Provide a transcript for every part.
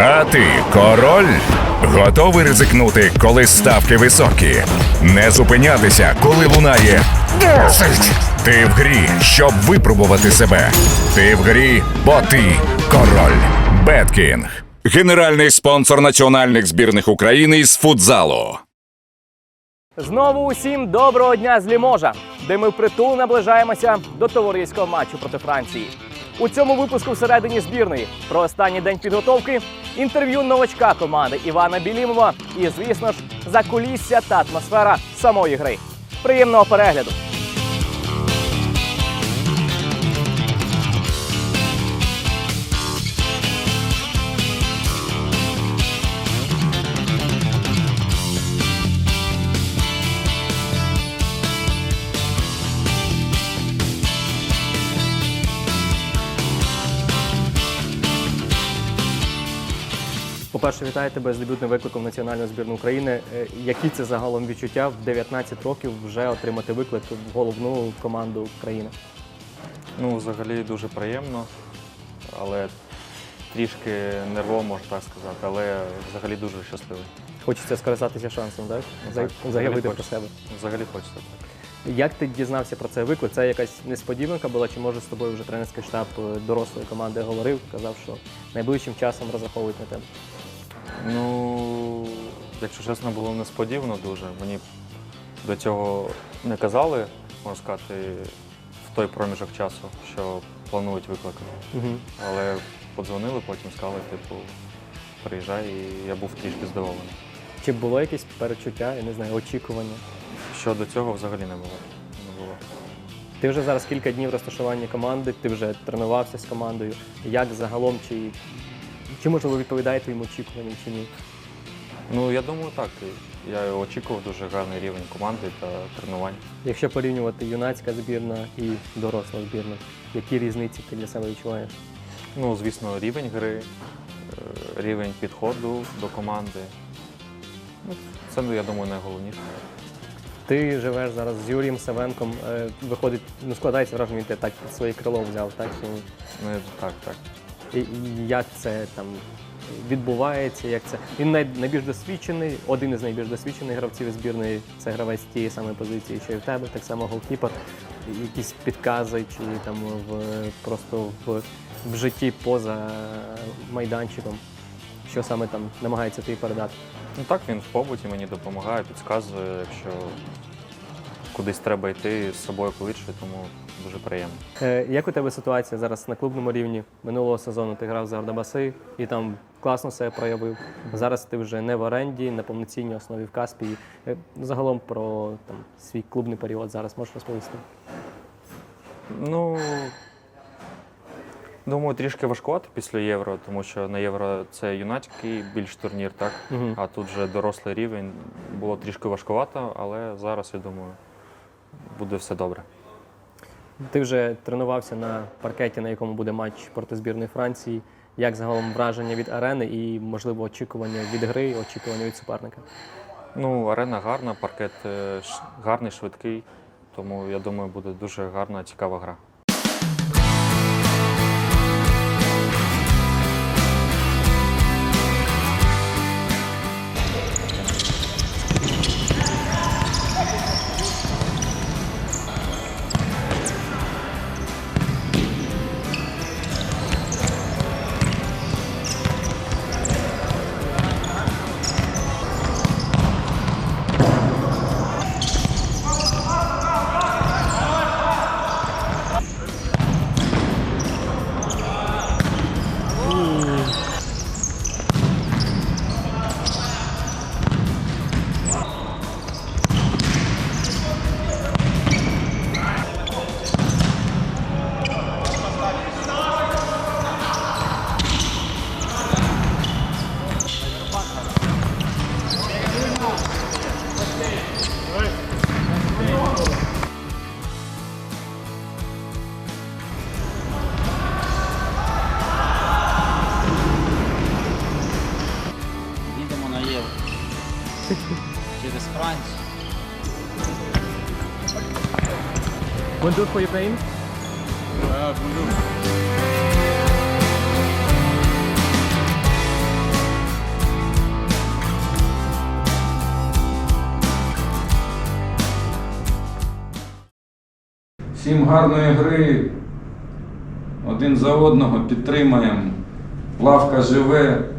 А ти король? Готовий ризикнути, коли ставки високі? Не зупинятися, коли лунає «Досить!» Ти в грі, щоб випробувати себе. Ти в грі, бо ти король. Беткінг. Генеральний спонсор національних збірних України з футзалу. Знову усім доброго дня з Ліможа, де ми впритул наближаємося до товариського матчу проти Франції. У цьому випуску всередині збірної про останній день підготовки, інтерв'ю новачка команди Івана Білімова і, звісно ж, закулісся та атмосфера самої гри. Приємного перегляду! По-перше, вітаю тебе з дебютним викликом в національну збірну України. Е, Які це загалом відчуття в 19 років вже отримати виклик в головну команду країни? Ну, взагалі дуже приємно, але трішки нервово, можна так сказати, але взагалі дуже щасливий. Хочеться скористатися шансом, так? Так, Заявити взагалі про себе. Взагалі хочеться так. Як ти дізнався про цей виклик? Це якась несподіванка була, чи може з тобою вже тренерський штаб е, дорослої команди говорив, казав, що найближчим часом розраховують на тебе. Ну, якщо чесно, було несподівано дуже. Мені до цього не казали, можна сказати, в той проміжок часу, що планують виклик. Угу. Але подзвонили, потім сказали, типу, приїжджай, і я був трішки здивований. Чи було якесь перечуття, я не знаю, очікування? Що до цього взагалі не було. Не було. Ти вже зараз кілька днів розташування команди, ти вже тренувався з командою. Як загалом, чи, чи можливо відповідає твоїм очікуванням, чи ні? Ну, я думаю, так. Я очікував дуже гарний рівень команди та тренувань. Якщо порівнювати юнацька збірна і доросла збірна, які різниці ти для себе відчуваєш? Ну, звісно, рівень гри, е, рівень підходу до команди. Ну, Це, я думаю, найголовніше. Ти живеш зараз з Юрієм Савенком, е, виходить, ну складається враження, він тебе так своє крило взяв, так? Чи ні? Ну, так, так. Як це там відбувається? Як це? Він найбільш досвідчений, один із найбільш досвідчених гравців збірної. Це гравець тієї самої позиції, що і в тебе, так само голкіпер. Якісь підкази, чи там в просто в, в житті поза майданчиком, що саме там намагається тобі передати. Ну так, він в побуті мені допомагає, підказує, якщо кудись треба йти з собою кличе, тому дуже приємно. Е, Як у тебе ситуація зараз на клубному рівні? Минулого сезону ти грав за Ардабаси і там класно себе проявив. Зараз ти вже не в оренді, на повноцінній основі в Каспії. Е, Загалом про там, свій клубний період зараз можеш розповісти? Ну, думаю, трішки важкувато після євро, тому що на євро це юнацький більш турнір, так? Мгм. А тут вже дорослий рівень. Було трішки важкувато, але зараз, я думаю, буде все добре. Ти вже тренувався на паркеті, на якому буде матч проти збірної Франції. Як загалом враження від арени і, можливо, очікування від гри, очікування від суперника? Ну, арена гарна, паркет е, гарний, швидкий, тому я думаю, буде дуже гарна, цікава гра. Через Францію. Bonjour for Ukraine. Uh, bonjour. Всім гарної гри. Один за одного підтримаємо. Лавка живе.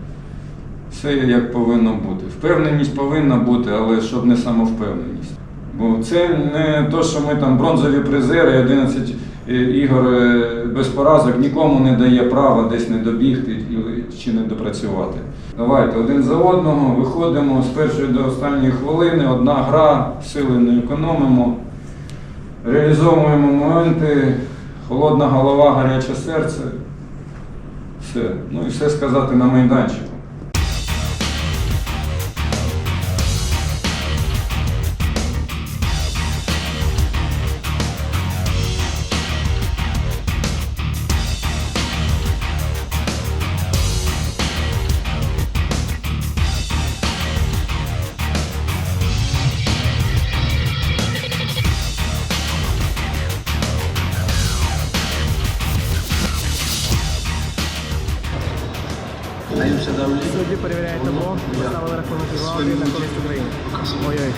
Все як повинно бути. Впевненість повинна бути, але щоб не самовпевненість. Бо це не то, що ми там бронзові призери, 11 е, ігор е, без поразок нікому не дає права десь не добігти чи не допрацювати. Давайте один за одного виходимо з першої до останньої хвилини, одна гра, сили не економимо, реалізовуємо моменти, холодна голова, гаряче серце. Все. Ну і все сказати на майданчику. Перевіряють табло, поставили рахунок 2-1 на користь України. Ой-ой.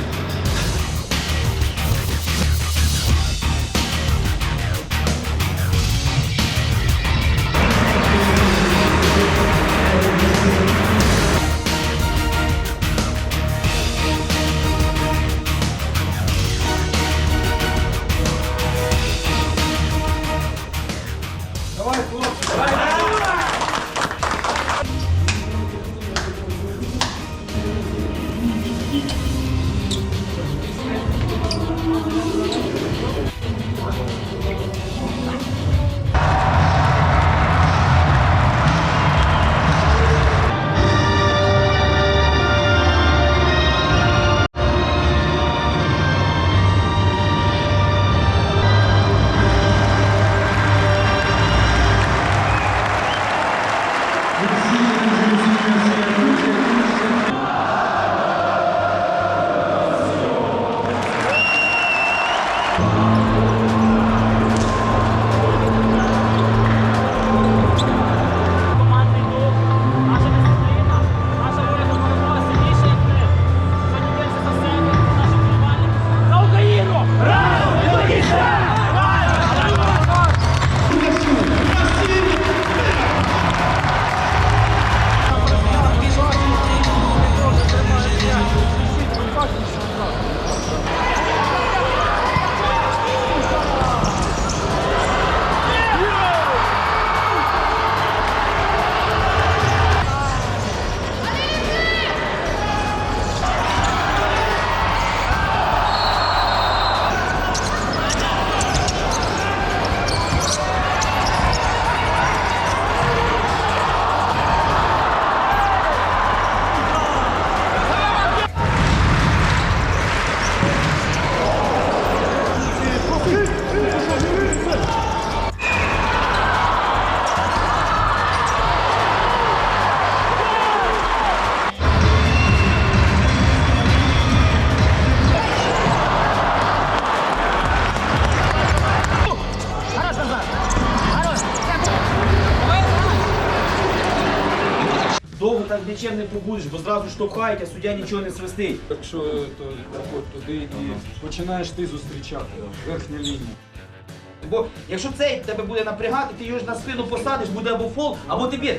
Довго так нічим не побудеш, бо зразу штовхають, а суддя нічого не свистить. Якщо то от туди і починаєш ти зустрічати верхня лінія. Бо якщо цей тебе буде напрягати, ти його ж на спину посадиш, буде або фол, або тобі.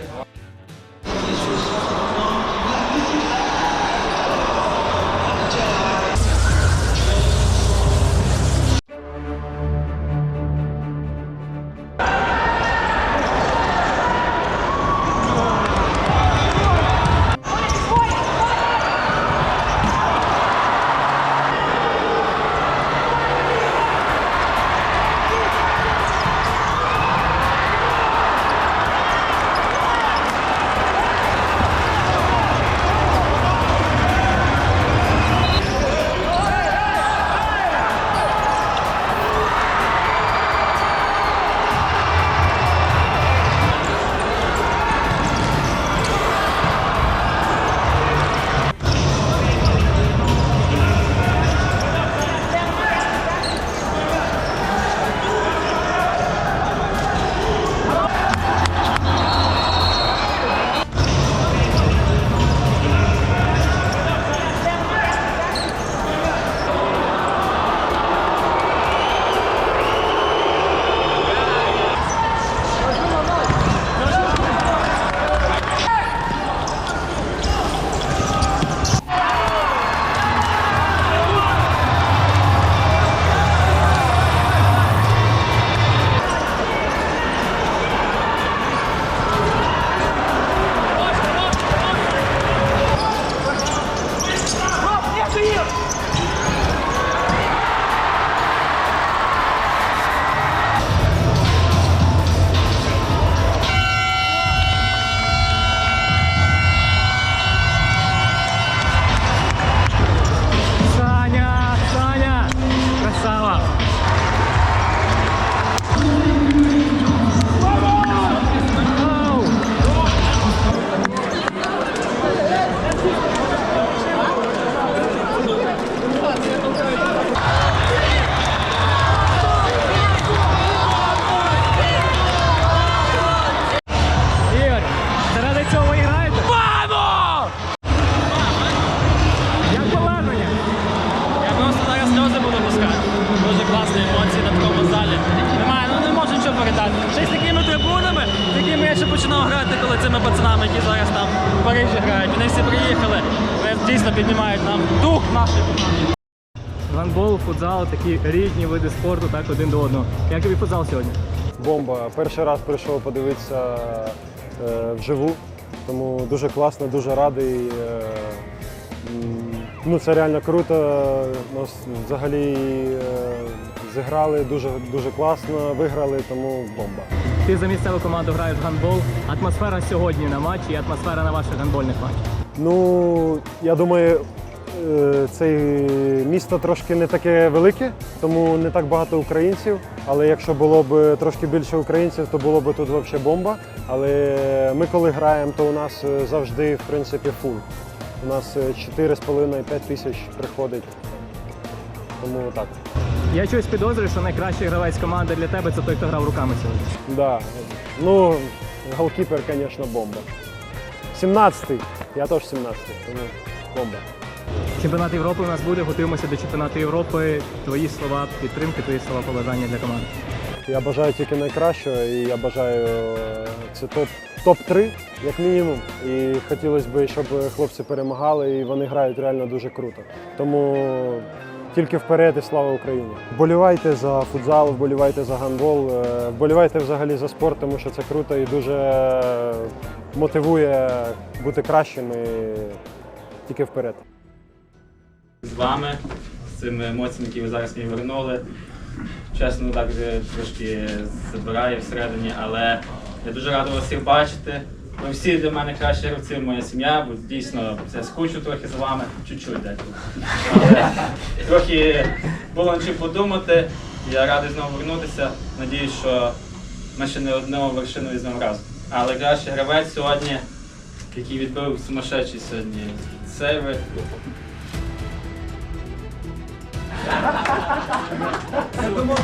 Футзал, такі різні види спорту, так один до одного. Як тобі футзал сьогодні? Бомба. Перший раз прийшов подивитися е, вживу, тому дуже класно, дуже радий. Е, ну, це реально круто. Нас взагалі е, зіграли дуже, дуже класно, виграли, тому бомба. Ти за місцеву команду граєш в гандбол. Атмосфера сьогодні на матчі і атмосфера на ваших гандбольних матчах. Ну, я думаю, це місто трошки не таке велике, тому не так багато українців. Але якщо було б трошки більше українців, то було б тут взагалі бомба. Але ми коли граємо, то у нас е, завжди в принципі фул. У нас е, 4,5-5 тисяч приходить. Тому так. Я щось підозрюю, що найкращий гравець команди для тебе це той, хто грав руками сьогодні. Да. Ну, голкіпер, звісно, бомба. 17-й. Я теж 17-й, тому бомба. Чемпіонат Європи у нас буде. Готуємося до чемпіонату Європи. Твої слова підтримки, твої слова побажання для команди. Я бажаю тільки найкращого і я бажаю е, це топ, топ-3, як мінімум. І хотілося б, щоб хлопці перемагали і вони грають реально дуже круто. Тому тільки вперед і слава Україні. Вболівайте за футзал, вболівайте за гандбол, е, вболівайте взагалі за спорт, тому що це круто і дуже мотивує бути кращим і тільки вперед. З вами, з цими емоціями, які ви зараз мені вернули. Чесно, так трошки забирає всередині, але я дуже радий вас всіх бачити. Ви всі для мене кращі гравці, моя сім'я, бо дійсно я скучу трохи з вами, чуть-чуть деколи. Трохи було над чим подумати. Я радий знову вернутися. Надіюсь, що ми ще не одну вершину візьмемо разом. Але кращий гравець сьогодні, який відбив сумасшедший сьогодні сейви, Eu tô mó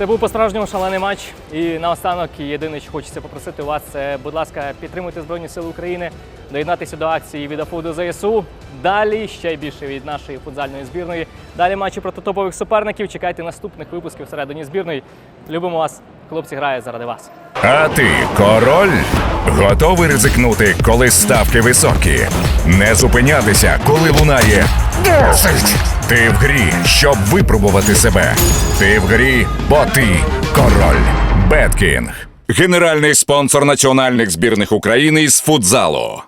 Це був по-справжньому шалений матч. І наостанок єдине, що хочеться попросити вас, це, будь ласка, підтримуйте Збройні Сили України, доєднатися до акції від АФУ ЗСУ. Далі ще більше від нашої футзальної збірної. Далі матчі проти топових суперників. Чекайте наступних випусків всередині збірної. Любимо вас, хлопці грає заради вас. А ти король? Готовий ризикнути, коли ставки високі? Не зупинятися, коли лунає. «Досить!» Ти в грі, щоб випробувати себе. Ти в грі, бо ти король. Беткінг. Генеральний спонсор національних збірних України з футзалу.